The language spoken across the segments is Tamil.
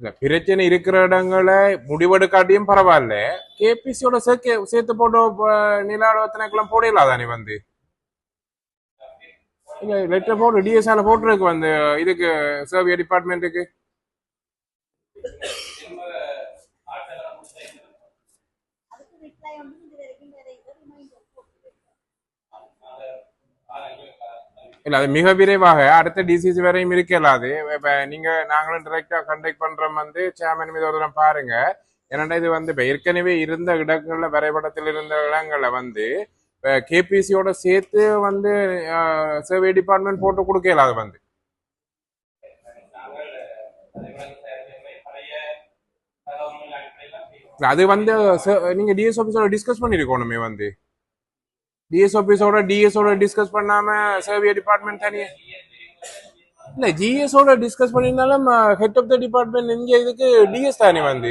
இல்ல பிரச்சனை இருக்கிற இடங்கள முடிவெடுக்காட்டியும் பரவாயில்ல. கேபிசியோட சேர்க்க சேர்த்து போட்டு நிலாளத்தினக்கெல்லாம் போடலாம் தானே வந்து? இல்ல லெட்டர் போட்டு டிஎஸ்ஆல போட்டுருக்கு வந்து இதுக்கு சர்வே டிபார்ட்மெண்ட்டுக்கு இல்ல அது மிக விரைவாக அடுத்த டிசிசி வரையும் இருக்கலாது இப்ப நீங்க நாங்களும் டைரக்டா கண்டக்ட் பண்றோம் வந்து சேர்மன் மீது ஒரு தடவை பாருங்க. ஏன்னா இது வந்து இப்ப ஏற்கனவே இருந்த இடங்கள்ல வரைபடத்தில் இருந்த இடங்களை வந்து கேபிசியோட சேர்த்து வந்து சர்வே டிபார்ட்மெண்ட் போட்டு கொடுக்கல அது வந்து. அது வந்து ச- நீங்க டிஎஸ் ஆஃபீஸோட டிஸ்கஸ் பண்ணிருக்கோணுமே வந்து. டிஎஸ் ஆபீஸோட டிஎஸோட டிஸ்கஸ் பண்ணாம சேவிய டிபார்ட்மெண்ட் தனியே? இல்ல ஜிஎஸோட டிஸ்கஸ் பண்ணியிருந்தாலும் ஹெட் ஆஃப் த டிபார்ட்மெண்ட் இங்க இதுக்கு டிஎஸ் தானே வந்து.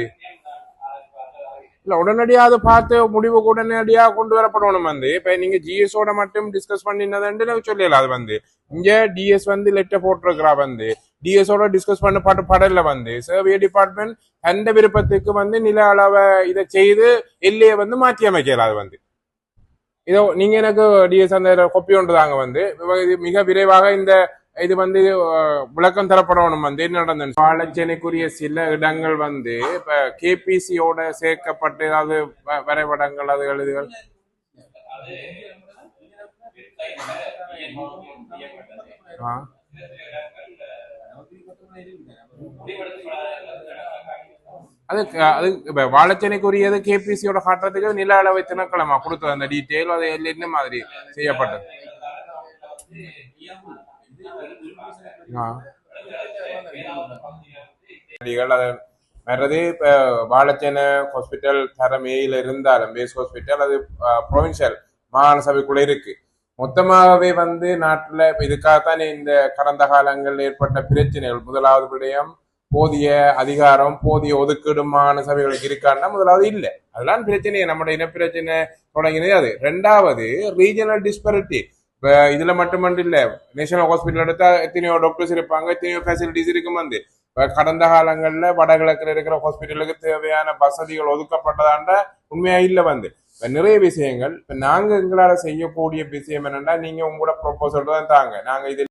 இல்ல உடனடியாக அதை பார்த்து முடிவுக்கு உடனடியா கொண்டு வரப்படணும் வந்து. இப்ப நீங்க ஜிஎஸோட மட்டும் டிஸ்கஸ் பண்ணினதுன்னு சொல்லல அது வந்து. இங்க டிஎஸ் வந்து லெட்டர் போட்டிருக்கிறா வந்து. டிஎஸோட டிஸ்கஸ் பண்ண பாட்டு படல வந்து. சேவிய டிபார்ட்மெண்ட் அந்த விருப்பத்துக்கு வந்து நில அளவை இதை செய்து எல்லையை வந்து மாற்றி அமைக்கலாம் அது வந்து. இதோ நீங்க எனக்கு டிஎஸ் அந்த கொப்பி ஒன்றுதாங்க வந்து. இது மிக விரைவாக இந்த இது வந்து விளக்கம் தரப்படணும் வந்து. என்ன நடந்தது? பாலச்சேனைக்குரிய சில இடங்கள் வந்து இப்ப கேபிசியோட சேர்க்கப்பட்டு ஏதாவது வ- வரைபடங்கள் அது எழுதுகள்? ஆ. அது அது இப்ப வாழைச்சனைக்குரியது கேபிசியோட காட்டுறதுக்கு நில அளவை திணைக்களமா கொடுத்தது அந்த டீட்டெயில் அது என்ன மாதிரி செய்யப்பட்டது ஆ. வர்றது இப்போ வாழைச்சேனை ஹாஸ்பிட்டல் தரமேயில் இருந்தாலும் பேஸ் ஹாஸ்பிட்டல் அது ப்ரொவின்சியல் மாகாண சபைக்குள்ளே இருக்கு மொத்தமாகவே வந்து நாட்டில் இப்போ இதுக்காகத்தான் இந்த கடந்த காலங்களில் ஏற்பட்ட பிரச்சனைகள் முதலாவது விடயம் போதிய அதிகாரம் போதிய ஒதுக்கீடு மாகாண சபைகளுக்கு இருக்கான்னா முதலாவது இல்லை. அதெல்லாம் பிரச்சனையே நம்முடைய இனப்பிரச்சனை தொடங்கினது அது. ரெண்டாவது ரீஜனல் டிஸ்பரிட்டி இப்போ இதில் மட்டுமன்று இல்லை நேஷனல் ஹாஸ்பிட்டல் எடுத்தால் எத்தனையோ டாக்டர்ஸ் இருப்பாங்க எத்தனையோ ஃபெசிலிட்டிஸ் இருக்கும் வந்து. இப்போ கடந்த காலங்களில் வடகிழக்கில் இருக்கிற ஹாஸ்பிட்டலுக்கு தேவையான வசதிகள் ஒதுக்கப்பட்டதாண்ட உண்மையாக இல்லை வந்து. இப்போ நிறைய விஷயங்கள் இப்போ நாங்கள் எங்களால் செய்யக்கூடிய விஷயம் என்னென்னா நீங்கள் உங்களோட ப்ரொப்போசல் தான் தாங்க. நாங்கள் இது